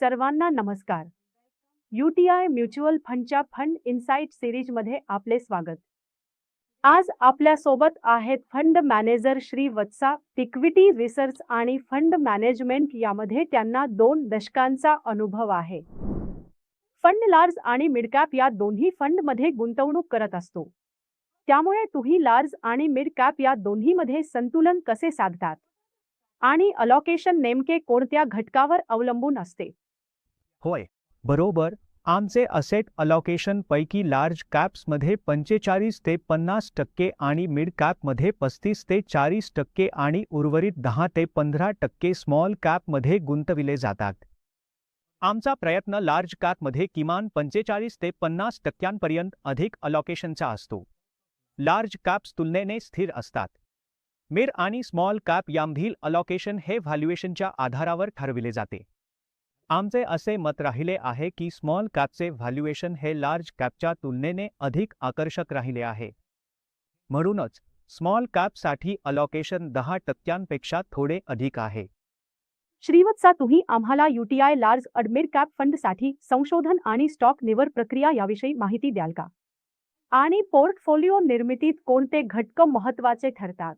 सर्वांना नमस्कार. UTI mutual फंडच्या फंड इन्साइट सिरीजमध्ये आपले स्वागत. आज आपल्यासोबत आहेत fund manager Shri Vatsa equity research आणि फंड मॅनेजमेंट यामध्ये त्यांना दोन दशकांचा अनुभव आहे. फंड लार्ज आणि मिडकॅप या दोन्ही फंडमध्ये गुंतवणूक करत असतो. त्यामुळे तुम्ही लार्ज आणि मिडकॅप या दोन्हीमध्ये संतुलन कसे साधतात? आणि अलोकेशन नेमके कोणत्या घटकावर अवलंबून असते? होय. बरोबर. आमचे असेट अलॉकेशन पैकी लार्ज कॅप्समध्ये पंचेचाळीस ते पन्नास टक्के आणि मिड कॅपमध्ये पस्तीस ते चाळीस टक्के आणि उर्वरित दहा ते पंधरा टक्के स्मॉल कॅपमध्ये गुंतविले जातात. आमचा प्रयत्न लार्ज कॅपमध्ये किमान पंचेचाळीस ते पन्नास टक्क्यांपर्यंत अधिक अलोकेशनचा असतो. लार्ज कॅप्स तुलनेने स्थिर असतात. मिड आणि स्मॉल कॅप यामधील अलोकेशन हे व्हॅल्युएशनच्या आधारावर ठरविले जाते. आमचे असे मत राहिले आहे की स्मॉल कॅपचे व्हॅल्युएशन हे लार्ज कॅपच्या तुलनेने अधिक आकर्षक राहिले आहे. म्हणूनच स्मॉल कॅपसाठी अलोकेशन दहा टक्क्यांपेक्षा थोडे अधिक आहे. श्रीवत्सा तुम्ही आम्हाला युटीआय लार्ज अडमिर कॅप फंडसाठी संशोधन आणि स्टॉक निवड प्रक्रिया याविषयी माहिती द्याल का? आणि पोर्टफोलिओ निर्मितीत कोणते घटक महत्त्वाचे ठरतात?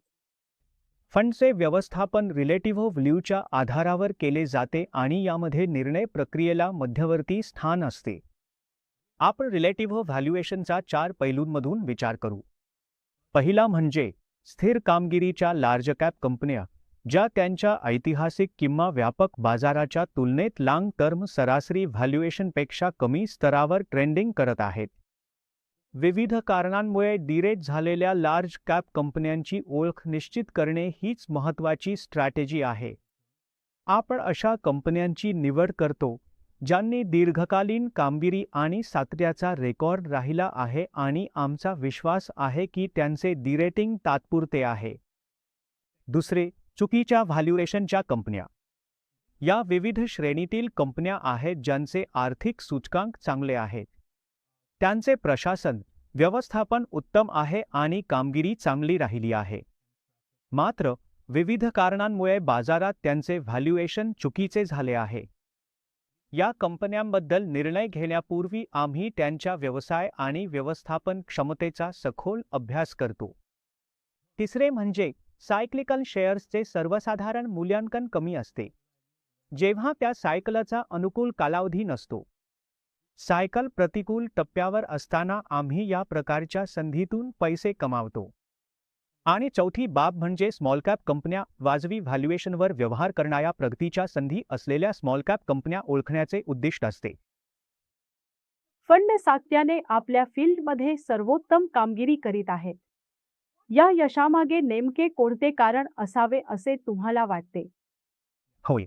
फंडचे व्यवस्थापन रिलेटिव्ह व्ह्यूच्या आधारावर केले जाते आणि यामध्ये निर्णय प्रक्रियेला मध्यवर्ती स्थान असते. आपण रिलेटिव्ह व्हॅल्युएशनचा चार पैलूंमधून विचार करू. पहिला म्हणजे स्थिर कामगिरीच्या लार्ज कॅप कंपन्या ज्या त्यांच्या ऐतिहासिक किंवा व्यापक बाजाराच्या तुलनेत लाँग टर्म सरासरी व्हॅल्युएशनपेक्षा कमी स्तरावर ट्रेंडिंग करत आहेत. विविध कारणांमुळे डिरेट झालेल्या लार्ज कॅप कंपन्यांची ओळख निश्चित करणे हीच महत्त्वाची स्ट्रॅटेजी आहे. आपण अशा कंपन्यांची निवड करतो ज्यांनी दीर्घकालीन कामगिरी आणि सातत्याचा रेकॉर्ड राहिला आहे आणि आमचा विश्वास आहे की त्यांचे डिरेटिंग तात्पुरते आहे. दुसरे चुकीच्या व्हॅल्युएशनच्या कंपन्या. या विविध श्रेणीतील कंपन्या आहेत ज्यांचे आर्थिक सूचकांक चांगले आहेत. त्यांचे प्रशासन व्यवस्थापन उत्तम आहे आणि कामगिरी चांगली राहिली आहे. मात्र विविध कारणांमुळे बाजारात त्यांचे व्हॅल्युएशन चुकीचे झाले आहे. या कंपन्यांबद्दल निर्णय घेण्यापूर्वी आम्ही त्यांच्या व्यवसाय आणि व्यवस्थापन क्षमतेचा सखोल अभ्यास करतो. तिसरे म्हणजे सायक्लिकल शेअर्सचे सर्वसाधारण मूल्यांकन कमी असते. जेव्हा त्या सायकलचा अनुकूल कालावधी नसतो. सायकल प्रतिकूल टप्प्यावर असताना आम्ही या प्रकारच्या संधीतून पैसे कमावतो. आणि चौथी बाब म्हणजे स्मॉल कॅप कंपन्या वाजवी व्हॅल्युएशनवर व्यवहार करणाऱ्या प्रगतीच्या संधी असलेल्या स्मॉल कॅप कंपन्या ओळखण्याचे उद्दिष्ट असते. फंड सातत्याने आपल्या फील्डमध्ये सर्वोत्तम कामगिरी करीत आहेत. या यशामागे नेमके कोणते कारण असावे असे तुम्हाला वाटते? होय.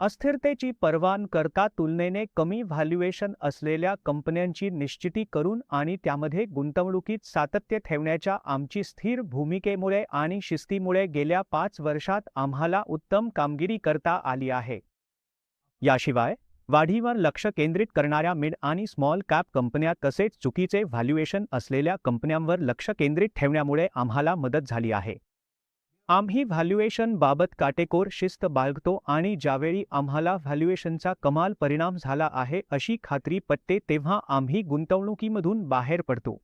अस्थिरतेची परवान करता तुलनेने कमी व्हॅल्युएशन असलेल्या कंपन्यांची निश्चिती करून आणि त्यामध्ये गुंतवणुकीत सातत्य ठेवण्याच्या आमची स्थिर भूमिकेमुळे आणि शिस्तीमुळे गेल्या पाच वर्षात आम्हाला उत्तम कामगिरी करता आली आहे. याशिवाय वाढीवर लक्ष केंद्रित करणाऱ्या मिड आणि स्मॉल कॅप कंपन्या तसेच चुकीचे व्हॅल्युएशन असलेल्या कंपन्यांवर लक्ष केंद्रित ठेवण्यामुळे आम्हाला मदत झाली आहे. आम्ही व्हॅल्युएशन बाबत काटेकोर शिस्त बाळगतो आणि ज्यावेळी आम्हाला व्हॅल्युएशनचा कमाल परिणाम झाला आहे अशी खात्री पटते तेव्हा आम्ही गुंतवणुकीमधून बाहेर पडतो.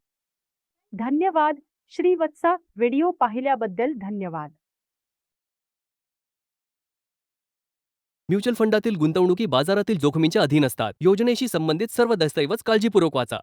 धन्यवाद. श्रीवत्सा व्हिडिओ पाहिल्याबद्दल धन्यवाद. म्युच्युअल फंडातील गुंतवणुकी बाजारातील जोखमींच्या अधीन असतात. योजनेशी संबंधित सर्व दस्तऐवज काळजीपूर्वक वाचा.